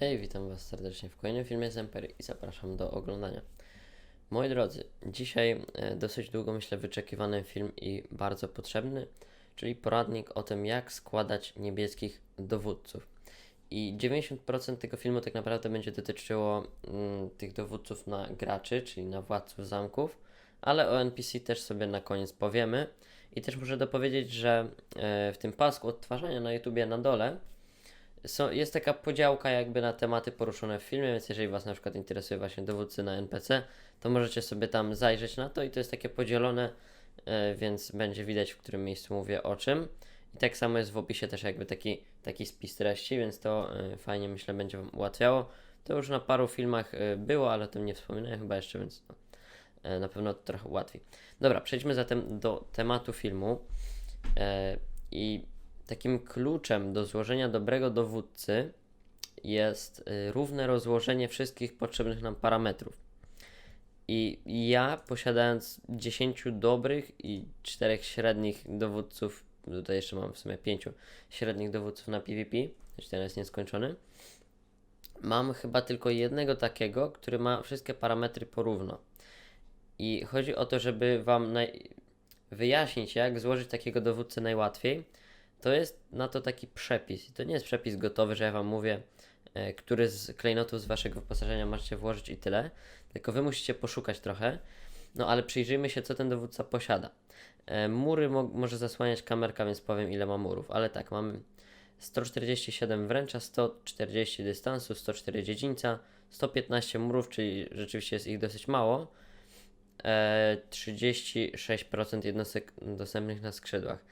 Hej, witam Was serdecznie w kolejnym filmie z Empery i zapraszam do oglądania. Moi drodzy, dzisiaj e, dosyć długo myślę wyczekiwany film i bardzo potrzebny, czyli poradnik o tym, jak składać niebieskich dowódców. I 90% tego filmu tak naprawdę będzie dotyczyło mm, tych dowódców na graczy, czyli na władców zamków, ale o NPC też sobie na koniec powiemy. I też muszę dopowiedzieć, że e, w tym pasku odtwarzania na YouTubie na dole są, jest taka podziałka jakby na tematy poruszone w filmie, więc jeżeli Was na przykład interesuje właśnie dowódcy na NPC, to możecie sobie tam zajrzeć na to i to jest takie podzielone, e, więc będzie widać w którym miejscu mówię o czym. I tak samo jest w opisie też jakby taki, taki spis treści, więc to e, fajnie myślę będzie Wam ułatwiało. To już na paru filmach e, było, ale o tym nie wspominałem chyba jeszcze, więc no, na pewno to trochę ułatwi. Dobra, przejdźmy zatem do tematu filmu. I takim kluczem do złożenia dobrego dowódcy jest y, równe rozłożenie wszystkich potrzebnych nam parametrów. I ja, posiadając 10 dobrych i 4 średnich dowódców, tutaj jeszcze mam w sumie 5 średnich dowódców na PvP, choć ten jest nieskończony, mam chyba tylko jednego takiego, który ma wszystkie parametry porówno. I chodzi o to, żeby Wam naj... wyjaśnić, jak złożyć takiego dowódcę najłatwiej to jest na to taki przepis. I to nie jest przepis gotowy, że ja Wam mówię, e, który z klejnotów z Waszego wyposażenia możecie włożyć i tyle. Tylko Wy musicie poszukać trochę. No ale przyjrzyjmy się, co ten dowódca posiada. E, mury mo może zasłaniać kamerka, więc powiem, ile ma murów. Ale tak, mamy 147 wręcza, 140 dystansu, 104 dziedzińca, 115 murów, czyli rzeczywiście jest ich dosyć mało. E, 36% jednostek dostępnych na skrzydłach.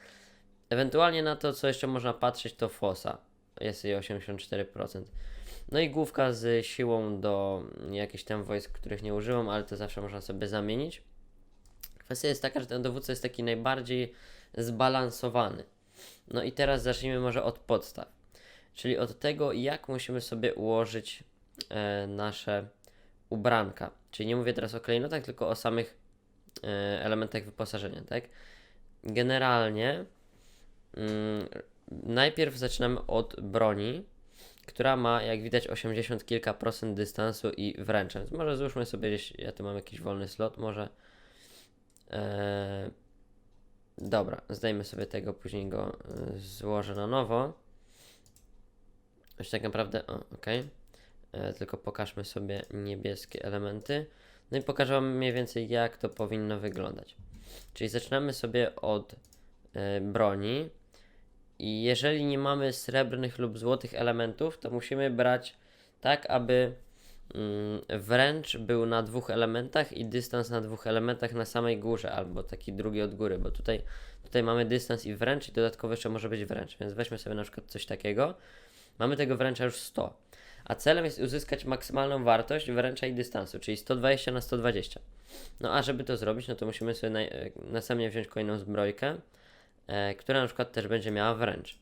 Ewentualnie na to, co jeszcze można patrzeć, to fosa. Jest jej 84%. No i główka z siłą do jakichś tam wojsk, których nie użyłem, ale to zawsze można sobie zamienić. Kwestia jest taka, że ten dowódca jest taki najbardziej zbalansowany. No i teraz zacznijmy może od podstaw. Czyli od tego, jak musimy sobie ułożyć e, nasze ubranka. Czyli nie mówię teraz o klejnotach, tylko o samych e, elementach wyposażenia, tak? Generalnie najpierw zaczynamy od broni, która ma, jak widać, 80 kilka procent dystansu i wręcza. Więc może złóżmy sobie gdzieś, ja tu mam jakiś wolny slot, może. Eee, dobra, zdejmy sobie tego, później go e, złożę na nowo. Już tak naprawdę, o, ok. E, tylko pokażmy sobie niebieskie elementy. No i pokażę Wam mniej więcej, jak to powinno wyglądać. Czyli zaczynamy sobie od e, broni. I jeżeli nie mamy srebrnych lub złotych elementów, to musimy brać tak, aby mm, wręcz był na dwóch elementach i dystans na dwóch elementach na samej górze, albo taki drugi od góry, bo tutaj, tutaj mamy dystans i wręcz i dodatkowo jeszcze może być wręcz, więc weźmy sobie na przykład coś takiego. Mamy tego wręcza już 100, a celem jest uzyskać maksymalną wartość wręcza i dystansu, czyli 120 na 120. No a żeby to zrobić, no to musimy sobie na, następnie wziąć kolejną zbrojkę, e, która na przykład też będzie miała wręcz.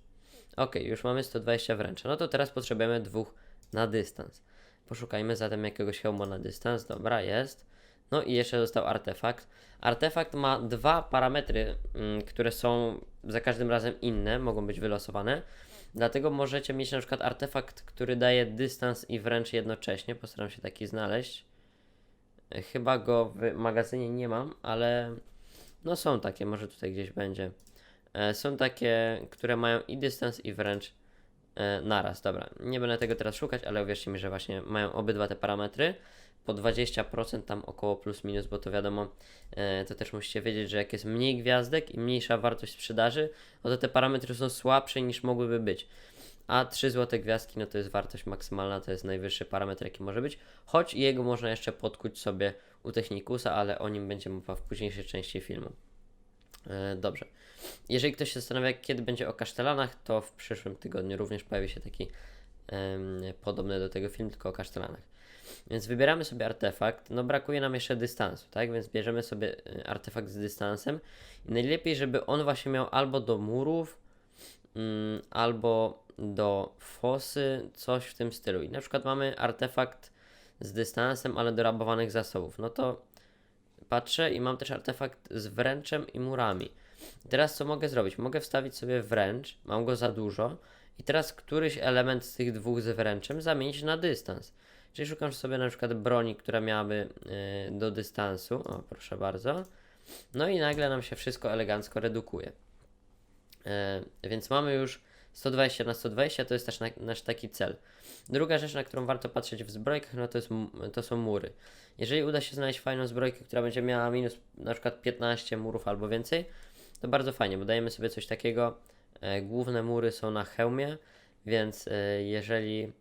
Ok, już mamy 120 wręcza. No to teraz potrzebujemy dwóch na dystans. Poszukajmy zatem jakiegoś hełma na dystans. Dobra, jest. No i jeszcze został artefakt. Artefakt ma dwa parametry, mm, które są za każdym razem inne, mogą być wylosowane. Dlatego możecie mieć na przykład artefakt, który daje dystans i wręcz jednocześnie. Postaram się taki znaleźć. E, chyba go w magazynie nie mam, ale no są takie, może tutaj gdzieś będzie. E, są takie, które mają i dystans, i wręcz e, naraz. Dobra, nie będę tego teraz szukać, ale uwierzcie mi, że właśnie mają obydwa te parametry. Po 20% tam około plus minus, bo to wiadomo, e, to też musicie wiedzieć, że jak jest mniej gwiazdek i mniejsza wartość sprzedaży, no to te parametry są słabsze niż mogłyby być. A 3 złote gwiazdki, no to jest wartość maksymalna, to jest najwyższy parametr, jaki może być. Choć jego można jeszcze podkuć sobie u Technikusa, ale o nim będzie mowa w późniejszej części filmu. E, dobrze. Jeżeli ktoś się zastanawia, kiedy będzie o kasztelanach, to w przyszłym tygodniu również pojawi się taki um, podobny do tego film, tylko o kasztelanach. Więc wybieramy sobie artefakt. No brakuje nam jeszcze dystansu, tak? Więc bierzemy sobie e, artefakt z dystansem. I najlepiej, żeby on właśnie miał albo do murów, um, albo do fosy, coś w tym stylu. I na przykład mamy artefakt z dystansem, ale do rabowanych zasobów. No to patrzę i mam też artefakt z wręczem i murami. teraz co mogę zrobić? Mogę wstawić sobie wręcz, mam go za dużo I teraz któryś element z tych dwóch z wręczem zamienić na dystans. Czyli szukam sobie na przykład broni, która miałaby y, do dystansu. O, proszę bardzo. No i nagle nam się wszystko elegancko redukuje. E, więc mamy już 120 na 120, to jest też na, nasz taki cel. Druga rzecz, na którą warto patrzeć w zbrojkach, no to, jest, to są mury. Jeżeli uda się znaleźć fajną zbrojkę, która będzie miała minus na przykład 15 murów albo więcej, to bardzo fajnie, bo dajemy sobie coś takiego. E, główne mury są na hełmie, więc e, jeżeli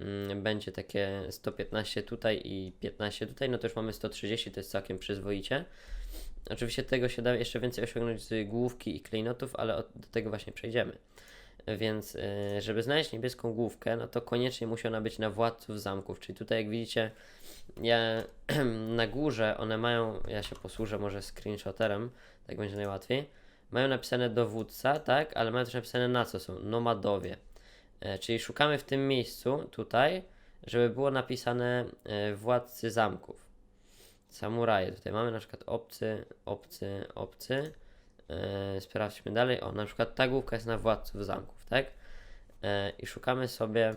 mm, będzie takie 115 tutaj i 15 tutaj, no to już mamy 130, to jest całkiem przyzwoicie. Oczywiście tego się da jeszcze więcej osiągnąć z główki i klejnotów, ale do tego właśnie przejdziemy. Więc y, żeby znaleźć niebieską główkę, no to koniecznie musi ona być na władców zamków. Czyli tutaj jak widzicie, ja, na górze one mają, ja się posłużę może screenshoterem, tak będzie najłatwiej. Mają napisane dowódca, tak, ale mają też napisane na co są, nomadowie. E, czyli szukamy w tym miejscu tutaj, żeby było napisane e, władcy zamków. Samuraje. Tutaj mamy na przykład obcy, obcy, obcy. Yy, sprawdźmy dalej. O, na przykład ta główka jest na władców zamków, tak? Yy, I szukamy sobie,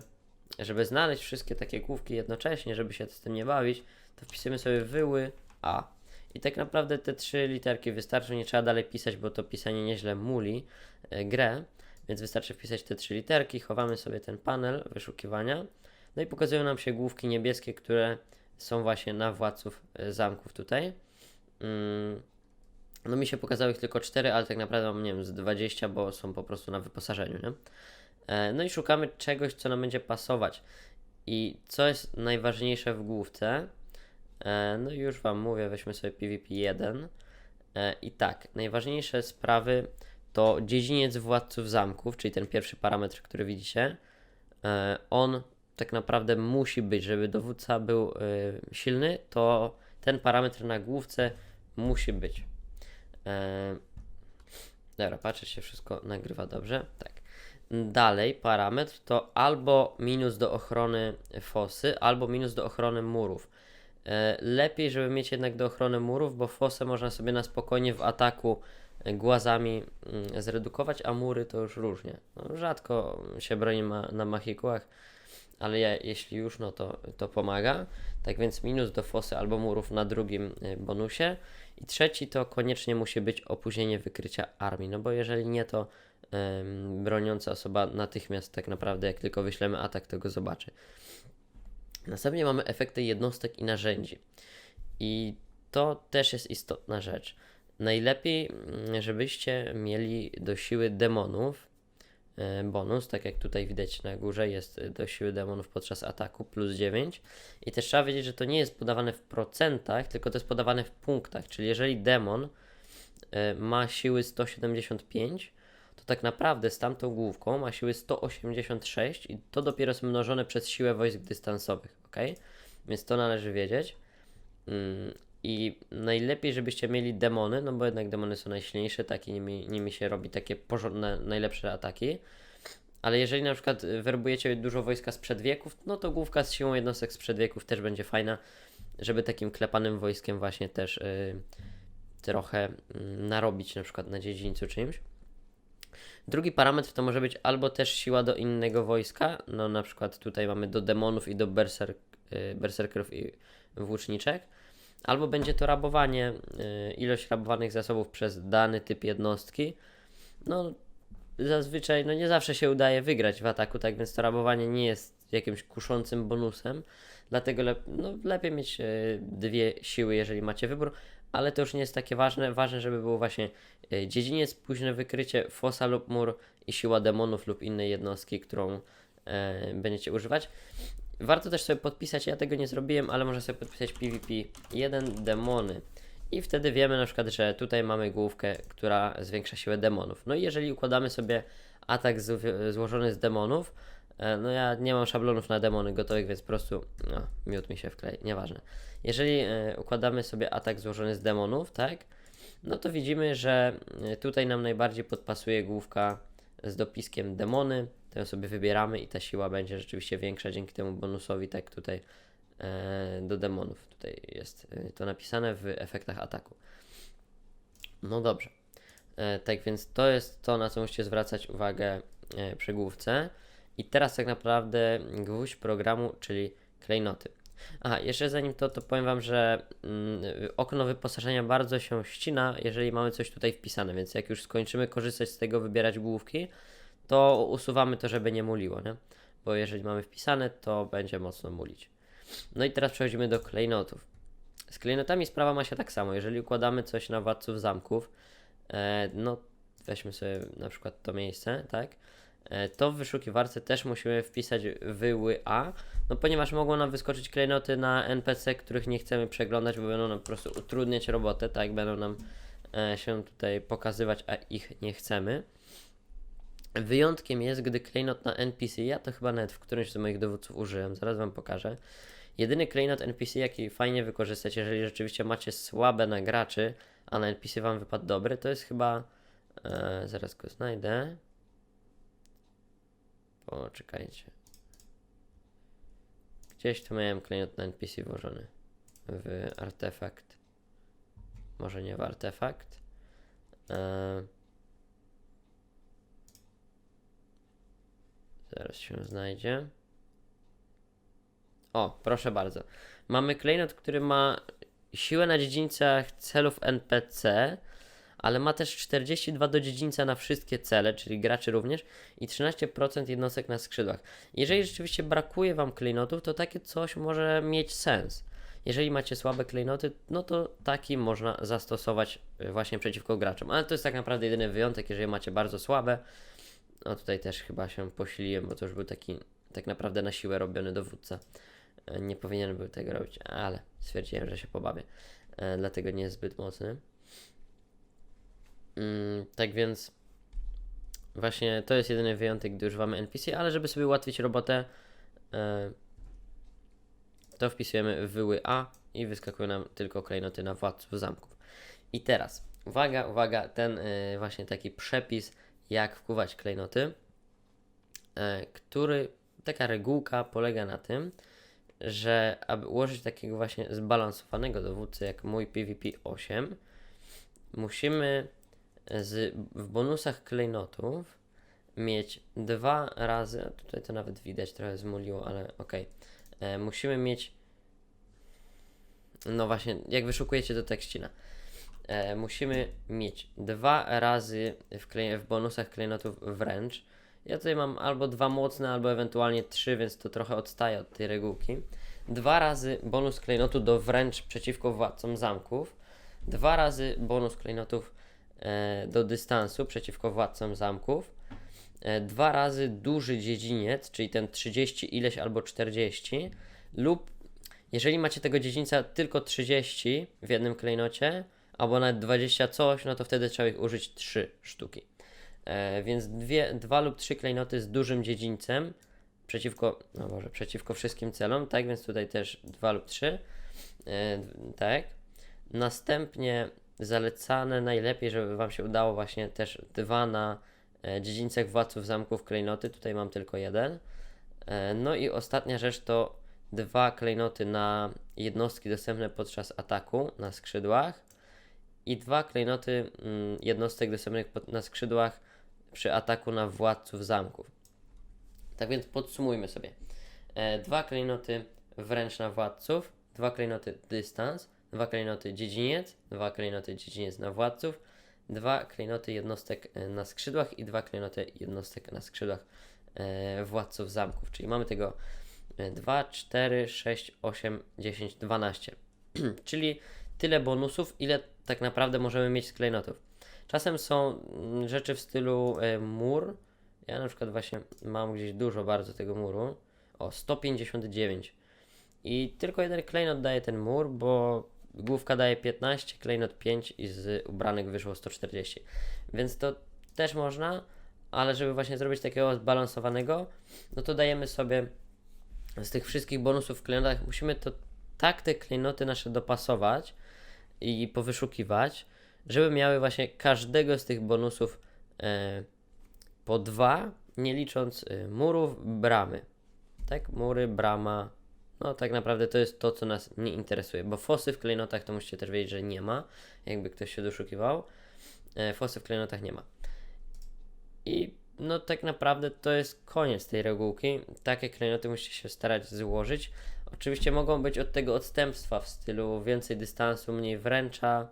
żeby znaleźć wszystkie takie główki jednocześnie, żeby się z tym nie bawić, to wpisujemy sobie wyły A. I tak naprawdę te trzy literki wystarczą, nie trzeba dalej pisać, bo to pisanie nieźle muli yy, grę, więc wystarczy wpisać te trzy literki, chowamy sobie ten panel wyszukiwania, no i pokazują nam się główki niebieskie, które są właśnie na władców zamków tutaj. Mm, No mi się pokazały ich tylko 4, ale tak naprawdę mam, nie wiem, z 20, bo są po prostu na wyposażeniu, nie? E, No i szukamy czegoś, co nam będzie pasować. I co jest najważniejsze w główce? E, No już Wam mówię, weźmy sobie PvP 1. E, I tak, najważniejsze sprawy to dziedziniec władców zamków, czyli ten pierwszy parametr, który widzicie. On tak naprawdę musi być, żeby dowódca był silny, to ten parametr na główce musi być. E, dobra, patrzę, się wszystko nagrywa dobrze. Tak. Dalej parametr to albo minus do ochrony fosy, albo minus do ochrony murów. E, lepiej, żeby mieć jednak do ochrony murów, bo fosę można sobie na spokojnie w ataku głazami mm, zredukować, a mury to już różnie. No, rzadko się broni ma, na machikułach, ale ja, jeśli już, no to, to pomaga. Tak więc minus do fosy albo murów na drugim y, bonusie. I trzeci to koniecznie musi być opóźnienie wykrycia armii, no bo jeżeli nie, to ym, broniąca osoba natychmiast tak naprawdę, jak tylko wyślemy atak, to go zobaczy. Następnie mamy efekty jednostek i narzędzi. I to też jest istotna rzecz. Najlepiej, mm, żebyście mieli do siły demonów bonus, tak jak tutaj widać na górze jest e, do siły demonów podczas ataku plus 9 i też trzeba wiedzieć, że to nie jest podawane w procentach, tylko to jest podawane w punktach, czyli jeżeli demon e, ma siły 175, to tak naprawdę z tamtą główką ma siły 186 i to dopiero jest mnożone przez siłę wojsk dystansowych, ok? Więc to należy wiedzieć. Mm, I najlepiej, żebyście mieli demony, no bo jednak demony są najsilniejsze, takie nimi, nimi się robi takie porządne, najlepsze ataki. Ale jeżeli na przykład werbujecie dużo wojska sprzed wieków, no to główka z siłą jednostek sprzed wieków też będzie fajna, żeby takim klepanym wojskiem właśnie też y, trochę y, narobić na przykład na dziedzińcu czymś. Drugi parametr to może być albo też siła do innego wojska, no na przykład tutaj mamy do demonów i do berserk, y, berserkerów i włóczniczek, albo będzie to rabowanie, y, ilość rabowanych zasobów przez dany typ jednostki. No zazwyczaj, no nie zawsze się udaje wygrać w ataku, tak więc to rabowanie nie jest jakimś kuszącym bonusem, dlatego lep, no, lepiej mieć y, dwie siły, jeżeli macie wybór, ale to już nie jest takie ważne. Ważne, żeby było właśnie y, dziedziniec, późne wykrycie, fosa lub mur i siła demonów lub innej jednostki, którą e, będziecie używać. Warto też sobie podpisać, ja tego nie zrobiłem, ale można sobie podpisać PvP 1 demony. I wtedy wiemy na przykład, że tutaj mamy główkę, która zwiększa siłę demonów. No i jeżeli układamy sobie atak złożony z demonów, e, no ja nie mam szablonów na demony gotowych, więc po prostu, no, miód mi się wklei, nieważne. Jeżeli e, układamy sobie atak złożony z demonów, tak, no to widzimy, że e, tutaj nam najbardziej podpasuje główka z dopiskiem demony, to ją sobie wybieramy i ta siła będzie rzeczywiście większa dzięki temu bonusowi, tak tutaj e, do demonów. Tutaj jest e, to napisane w efektach ataku. No dobrze. E, tak więc to jest to, na co musicie zwracać uwagę e, przy główce. I teraz tak naprawdę gwóźdź programu, czyli klejnoty. Aha, jeszcze zanim to, to powiem Wam, że mm, okno wyposażenia bardzo się ścina, jeżeli mamy coś tutaj wpisane, więc jak już skończymy korzystać z tego, wybierać główki, to usuwamy to, żeby nie muliło, nie? Bo jeżeli mamy wpisane, to będzie mocno mulić. No i teraz przechodzimy do klejnotów. Z klejnotami sprawa ma się tak samo. Jeżeli układamy coś na władców zamków, e, no weźmy sobie na przykład to miejsce, tak? E, to w wyszukiwarce też musimy wpisać wyły A, no ponieważ mogą nam wyskoczyć klejnoty na NPC, których nie chcemy przeglądać, bo będą nam po prostu utrudniać robotę, tak? Będą nam e, się tutaj pokazywać, a ich nie chcemy. Wyjątkiem jest, gdy klejnot na NPC, ja to chyba nawet w którymś z moich dowódców użyłem, zaraz Wam pokażę. Jedyny klejnot NPC, jaki fajnie wykorzystać, jeżeli rzeczywiście macie słabe na graczy, a na NPC Wam wypadł dobry, to jest chyba. E, zaraz go znajdę. Poczekajcie. Gdzieś tu miałem klejnot na NPC włożony. W artefakt. Może nie w artefakt. E, zaraz się znajdzie. O, proszę bardzo. Mamy klejnot, który ma siłę na dziedzińcach celów NPC, ale ma też 42 do dziedzińca na wszystkie cele, czyli graczy również, i 13% jednostek na skrzydłach. Jeżeli rzeczywiście brakuje Wam klejnotów, to takie coś może mieć sens. Jeżeli macie słabe klejnoty, no to taki można zastosować y, właśnie przeciwko graczom. Ale to jest tak naprawdę jedyny wyjątek, jeżeli macie bardzo słabe. No tutaj też chyba się posiliłem, bo to już był taki tak naprawdę na siłę robiony dowódca. E, Nie powinien był tego robić, ale stwierdziłem, że się pobawię. E, Dlatego nie jest zbyt mocny. Mm, tak więc właśnie to jest jedyny wyjątek, gdy używamy NPC, ale żeby sobie ułatwić robotę, e, to wpisujemy wyły A i wyskakują nam tylko klejnoty na władców zamków. I teraz, uwaga, uwaga, ten właśnie taki przepis, jak wkuwać klejnoty, e, który, taka regułka polega na tym, że aby ułożyć takiego właśnie zbalansowanego dowódcę jak mój PvP 8, musimy z, w bonusach klejnotów mieć dwa razy, tutaj to nawet widać, trochę zmuliło, ale okej. E, Musimy mieć, no właśnie, jak wyszukujecie to tekścina, e, musimy mieć dwa razy w, klej, w bonusach klejnotów wręcz. Ja tutaj mam albo dwa mocne, albo ewentualnie trzy, więc to trochę odstaje od tej regułki. Dwa razy bonus klejnotu do wręcz przeciwko władcom zamków. Dwa razy bonus klejnotów e, do dystansu przeciwko władcom zamków. E, dwa razy duży dziedziniec, czyli ten 30 ileś albo 40, lub jeżeli macie tego dziedzińca tylko 30 w jednym klejnocie, albo nawet 20 coś, no to wtedy trzeba ich użyć 3 sztuki. E, więc dwie, dwa lub trzy klejnoty z dużym dziedzińcem przeciwko, no może przeciwko wszystkim celom, tak więc tutaj też dwa lub trzy, e, tak. Następnie zalecane najlepiej, żeby Wam się udało właśnie też dwa na e, dziedzińcach władców zamków klejnoty, tutaj mam tylko jeden. E, no i ostatnia rzecz to dwa klejnoty na jednostki dostępne podczas ataku na skrzydłach i dwa klejnoty mm, jednostek dostępnych na skrzydłach przy ataku na władców zamków. Tak więc podsumujmy sobie. E, dwa klejnoty wręcz na władców, dwa klejnoty dystans, dwa klejnoty dziedziniec, dwa klejnoty dziedziniec na władców, dwa klejnoty jednostek e, na skrzydłach i dwa klejnoty jednostek na skrzydłach e, władców zamków. Czyli mamy tego e, 2, 4, 6, 8, 10, 12. Czyli tyle bonusów, ile tak naprawdę możemy mieć z klejnotów. Czasem są mm, rzeczy w stylu e, mur. Ja na przykład właśnie mam gdzieś dużo bardzo tego muru. O, 159. I tylko jeden klejnot daje ten mur, bo główka daje 15, klejnot 5 i z ubranek wyszło 140. Więc to też można, ale żeby właśnie zrobić takiego zbalansowanego, no to dajemy sobie z tych wszystkich bonusów w klejnotach, musimy to tak te klejnoty nasze dopasować i powyszukiwać, żeby miały właśnie każdego z tych bonusów e, po dwa, nie licząc e, murów, bramy. Tak, mury, brama. No tak naprawdę to jest to, co nas nie interesuje, bo fosy w klejnotach to musicie też wiedzieć, że nie ma, jakby ktoś się doszukiwał. E, fosy w klejnotach nie ma. I no tak naprawdę to jest koniec tej regułki. Takie klejnoty musicie się starać złożyć. Oczywiście mogą być od tego odstępstwa w stylu więcej dystansu, mniej wręcza.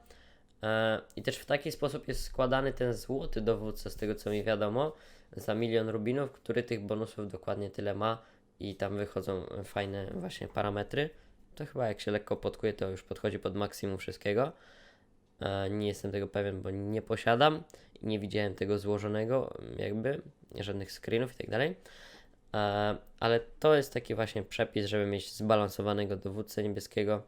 E, I też w taki sposób jest składany ten złoty dowódca, z tego co mi wiadomo, za milion rubinów, który tych bonusów dokładnie tyle ma i tam wychodzą fajne właśnie parametry. To chyba jak się lekko podkuje, to już podchodzi pod maksimum wszystkiego. E, Nie jestem tego pewien, bo nie posiadam i nie widziałem tego złożonego, jakby żadnych screenów i tak dalej. E, Ale to jest taki właśnie przepis, żeby mieć zbalansowanego dowódcę niebieskiego.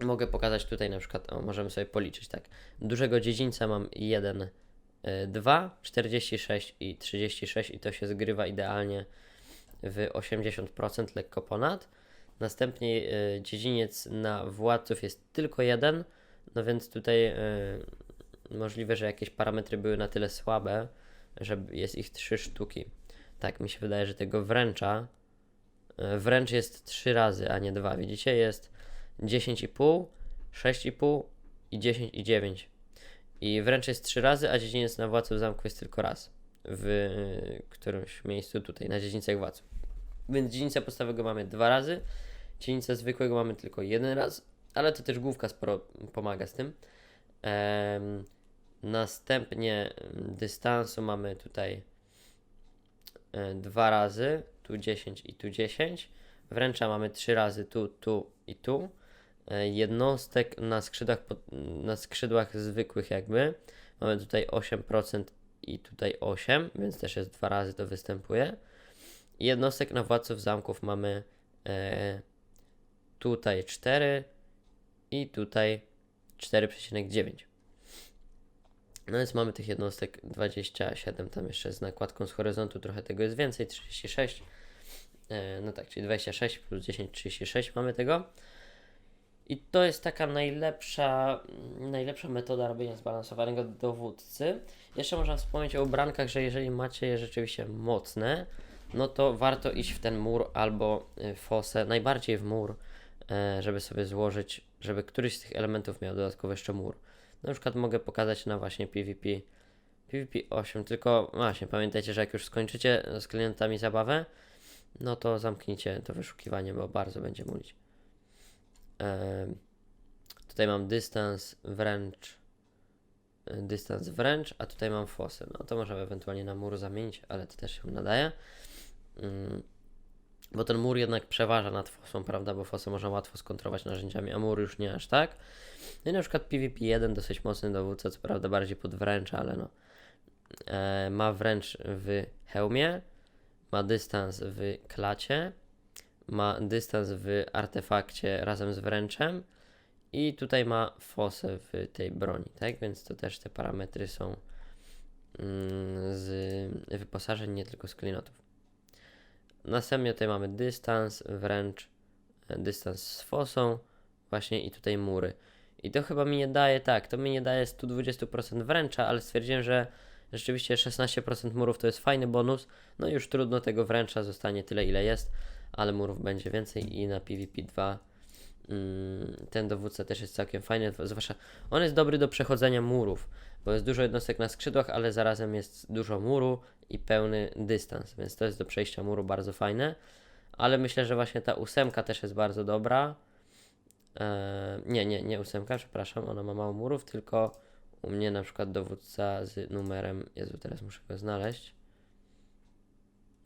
Mogę pokazać tutaj na przykład, o, możemy sobie policzyć tak. Dużego dziedzińca mam 1, 2, 46 i 36 i to się zgrywa idealnie w 80% lekko ponad. Następnie y, dziedziniec na władców jest tylko jeden, no więc tutaj y, możliwe, że jakieś parametry były na tyle słabe, że jest ich trzy sztuki. Tak, mi się wydaje, że tego wręcza y, wręcz jest trzy razy, a nie dwa. Widzicie, jest 10,5, 6,5 i 10,9. I wręcz jest trzy razy, a dziedziniec na władców zamku jest tylko raz. W y, którymś miejscu tutaj, na dziedzińcach władców. Więc dziedzińca podstawowego mamy dwa razy, dziedzińca zwykłego mamy tylko jeden raz, ale to też główka sporo pomaga z tym. Em, następnie dystansu mamy tutaj e, dwa razy, tu 10 i tu 10. Wręcza mamy trzy razy tu, tu i tu. E, Jednostek na skrzydłach, na skrzydłach zwykłych jakby mamy tutaj 8% i tutaj 8, więc też jest dwa razy to występuje. Jednostek na władców zamków mamy e, tutaj 4 i tutaj 4,9. No więc mamy tych jednostek 27, tam jeszcze z nakładką z horyzontu trochę tego jest więcej, 36. E, no tak, czyli 26 plus 10, 36 mamy tego. I to jest taka najlepsza, najlepsza metoda robienia zbalansowanego dowódcy. Jeszcze można wspomnieć o ubrankach, że jeżeli macie je rzeczywiście mocne, no to warto iść w ten mur albo y, fosę, najbardziej w mur, e, żeby sobie złożyć, żeby któryś z tych elementów miał dodatkowo jeszcze mur. Na przykład mogę pokazać na właśnie PvP, PvP 8, tylko właśnie pamiętajcie, że jak już skończycie z klientami zabawę, no to zamknijcie to wyszukiwanie, bo bardzo będzie mulić. Em, tutaj mam dystans wręcz, e, dystans wręcz, a tutaj mam fosę. No to można ewentualnie na mur zamienić, ale to też się nadaje. Mm, Bo ten mur jednak przeważa nad fosą, prawda? Bo fosę można łatwo skontrować narzędziami, a mur już nie aż tak. No i na przykład PvP 1 dosyć mocny dowódca, co prawda bardziej pod wręcza, ale no. E, ma wręcz w hełmie, ma dystans w klacie, ma dystans w artefakcie razem z wręczem i tutaj ma fosę w tej broni, tak? Więc to też te parametry są mm, z wyposażeń, nie tylko z klinotów. Następnie tutaj mamy dystans, wręcz e, dystans z fosą, właśnie i tutaj mury. I to chyba mi nie daje, tak, to mi nie daje 120% wręcza, ale stwierdziłem, że rzeczywiście 16% murów to jest fajny bonus. No już trudno tego wręcza, zostanie tyle ile jest, ale murów będzie więcej i na PvP 2 mm, ten dowódca też jest całkiem fajny, zwłaszcza on jest dobry do przechodzenia murów, bo jest dużo jednostek na skrzydłach, ale zarazem jest dużo muru i pełny dystans, więc to jest do przejścia muru bardzo fajne. Ale myślę, że właśnie ta ósemka też jest bardzo dobra. Eee, nie, nie, nie ósemka, przepraszam, ona ma mało murów, tylko u mnie na przykład dowódca z numerem, Jezu, teraz muszę go znaleźć.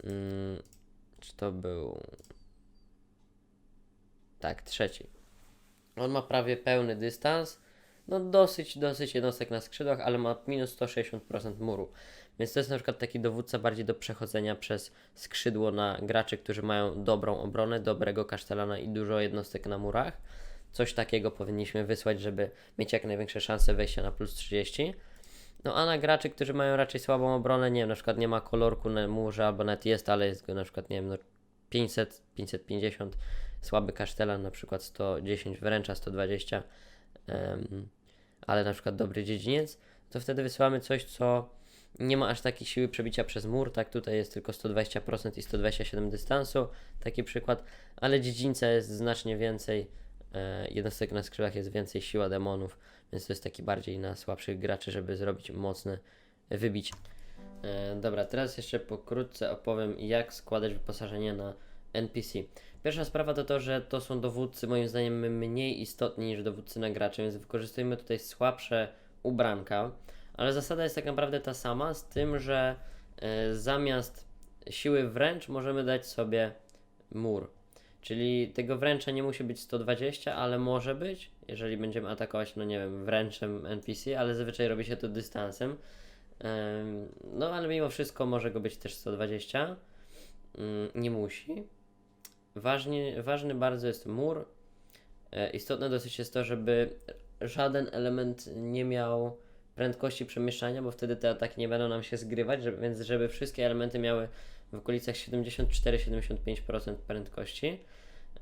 Mm, czy to był... Tak, trzeci. On ma prawie pełny dystans. No dosyć, dosyć jednostek na skrzydłach, ale ma minus 160% muru. Więc to jest na przykład taki dowódca bardziej do przechodzenia przez skrzydło na graczy, którzy mają dobrą obronę, dobrego kasztelana i dużo jednostek na murach. Coś takiego powinniśmy wysłać, żeby mieć jak największe szanse wejścia na plus 30. No a na graczy, którzy mają raczej słabą obronę, nie wiem, na przykład nie ma kolorku na murze, albo net jest, ale jest go na przykład, nie wiem, no 500, 550, słaby kasztelan, na przykład 110 wręcza, 120, em, ale na przykład dobry dziedziniec, to wtedy wysyłamy coś, co nie ma aż takiej siły przebicia przez mur, tak, tutaj jest tylko 120% i 127 dystansu, taki przykład, ale dziedzińca jest znacznie więcej, e, jednostek na skrzydłach jest więcej, siła demonów, więc to jest taki bardziej na słabszych graczy, żeby zrobić mocne wybicie. E, dobra, teraz jeszcze pokrótce opowiem, jak składać wyposażenie na NPC. Pierwsza sprawa to to, że to są dowódcy moim zdaniem mniej istotni niż dowódcy na graczy, więc wykorzystujemy tutaj słabsze ubranka, ale zasada jest tak naprawdę ta sama, z tym, że e, zamiast siły wręcz możemy dać sobie mur. Czyli tego wręcza nie musi być 120, ale może być, jeżeli będziemy atakować, no nie wiem, wręczem NPC, ale zazwyczaj robi się to dystansem. No, ale mimo wszystko może go być też 120. Mm, Nie musi. Ważnie, ważny bardzo jest mur. E, Istotne dosyć jest to, żeby żaden element nie miał prędkości przemieszczania, bo wtedy te ataki nie będą nam się zgrywać, żeby, więc żeby wszystkie elementy miały w okolicach 74-75% prędkości.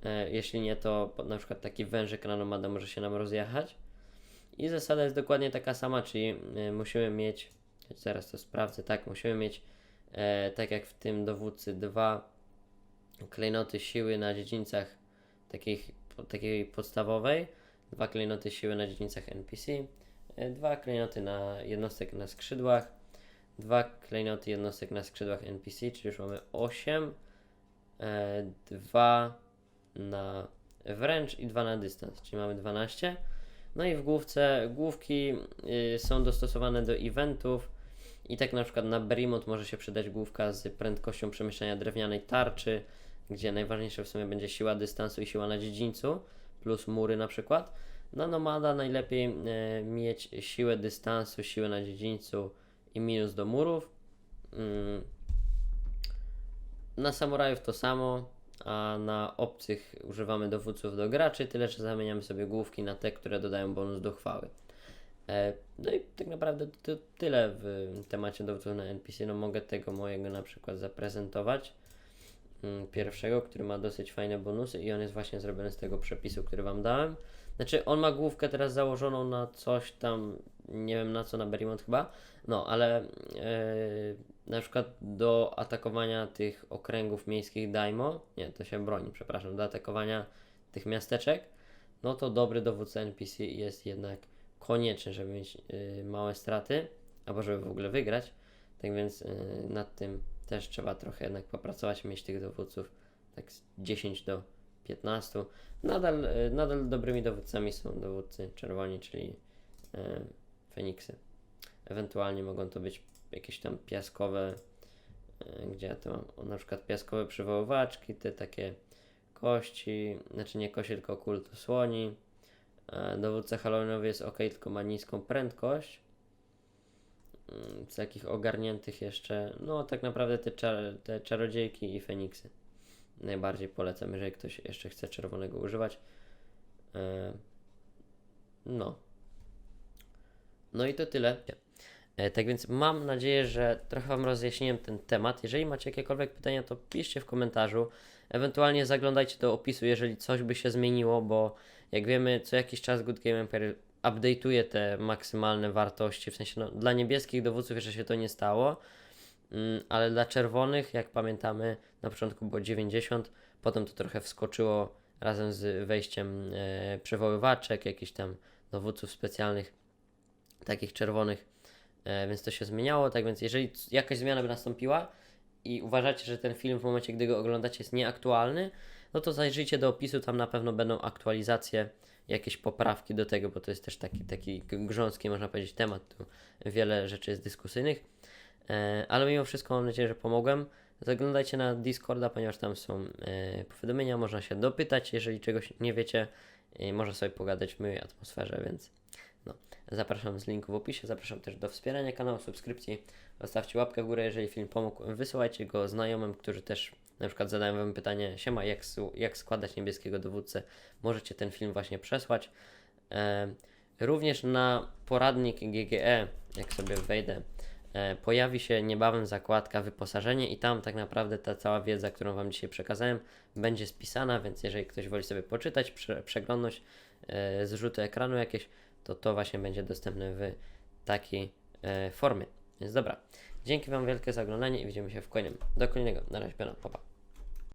E, Jeśli nie, to na przykład taki wężyk nanomada może się nam rozjechać. I zasada jest dokładnie taka sama, czyli e, musimy mieć, zaraz to sprawdzę, tak, musimy mieć, e, tak jak w tym dowódcy, dwa klejnoty siły na dziedzińcach takich, po, takiej podstawowej, dwa klejnoty siły na dziedzińcach NPC, e, dwa klejnoty na jednostek na skrzydłach, dwa klejnoty jednostek na skrzydłach NPC, czyli już mamy 8, e, dwa na wręcz i dwa na dystans, czyli mamy 12. No i w główce, główki y, są dostosowane do eventów i tak na przykład na Berimont może się przydać główka z prędkością przemieszczania drewnianej tarczy, gdzie najważniejsze w sumie będzie siła dystansu i siła na dziedzińcu, plus mury na przykład. Na Nomada najlepiej e, mieć siłę dystansu, siłę na dziedzińcu i minus do murów. Mm. Na samurajów to samo, a na obcych używamy dowódców do graczy, tyle że zamieniamy sobie główki na te, które dodają bonus do chwały. E, No i tak naprawdę to tyle w temacie dowódców na NPC. No mogę tego mojego na przykład zaprezentować. Mm, Pierwszego, który ma dosyć fajne bonusy i on jest właśnie zrobiony z tego przepisu, który Wam dałem. Znaczy, on ma główkę teraz założoną na coś tam, nie wiem na co, na Berimont chyba. No, ale e, na przykład do atakowania tych okręgów miejskich Daimo, nie, to się broni, przepraszam, do atakowania tych miasteczek, no to dobry dowódca NPC jest jednak konieczny, żeby mieć y, małe straty, albo żeby w ogóle wygrać. Tak więc y, nad tym też trzeba trochę jednak popracować, mieć tych dowódców tak z 10 do 15. Nadal, y, nadal dobrymi dowódcami są dowódcy czerwoni, czyli Feniksy. Ewentualnie mogą to być jakieś tam piaskowe, gdzie ja to mam, na przykład piaskowe przywoływaczki, te takie kości, znaczy nie kości, tylko kultu słoni. E, Dowódca Halloweenowy jest ok, tylko ma niską prędkość. Mm, Z takich ogarniętych jeszcze, no tak naprawdę te, czar- te czarodziejki i feniksy. Najbardziej polecam, jeżeli ktoś jeszcze chce czerwonego używać. E, No. No i to tyle. E, Tak więc mam nadzieję, że trochę Wam rozjaśniłem ten temat. Jeżeli macie jakiekolwiek pytania, to piszcie w komentarzu. Ewentualnie zaglądajcie do opisu, jeżeli coś by się zmieniło, bo jak wiemy, co jakiś czas Good Game Empire update'uje te maksymalne wartości. W sensie, no, dla niebieskich dowódców jeszcze się to nie stało, mm, ale dla czerwonych, jak pamiętamy, na początku było 90, potem to trochę wskoczyło razem z wejściem e, przywoływaczek, jakichś tam dowódców specjalnych, takich czerwonych, e, więc to się zmieniało. Tak więc, jeżeli jakaś zmiana by nastąpiła i uważacie, że ten film w momencie, gdy go oglądacie, jest nieaktualny, no to zajrzyjcie do opisu, tam na pewno będą aktualizacje, jakieś poprawki do tego, bo to jest też taki, taki grząski, można powiedzieć, temat. Tu wiele rzeczy jest dyskusyjnych. E, ale mimo wszystko mam nadzieję, że pomogłem. Zaglądajcie na Discorda, ponieważ tam są e, powiadomienia, można się dopytać, jeżeli czegoś nie wiecie, można sobie pogadać w miłej atmosferze, więc no, zapraszam z linku w opisie, zapraszam też do wspierania kanału, subskrypcji, zostawcie łapkę w górę, jeżeli film pomógł, wysyłajcie go znajomym, którzy też na przykład zadają Wam pytanie, siema, jak, jak składać niebieskiego dowódcę, możecie ten film właśnie przesłać. E, również na poradnik GGE, jak sobie wejdę, e, pojawi się niebawem zakładka wyposażenie i tam tak naprawdę ta cała wiedza, którą Wam dzisiaj przekazałem, będzie spisana, więc jeżeli ktoś woli sobie poczytać, prze, przeglądnąć e, zrzuty ekranu jakieś, to to właśnie będzie dostępne w takiej e, formie. Więc dobra, dzięki Wam wielkie za oglądanie i widzimy się w kolejnym. Do kolejnego. Na razie, piano, pa, pa.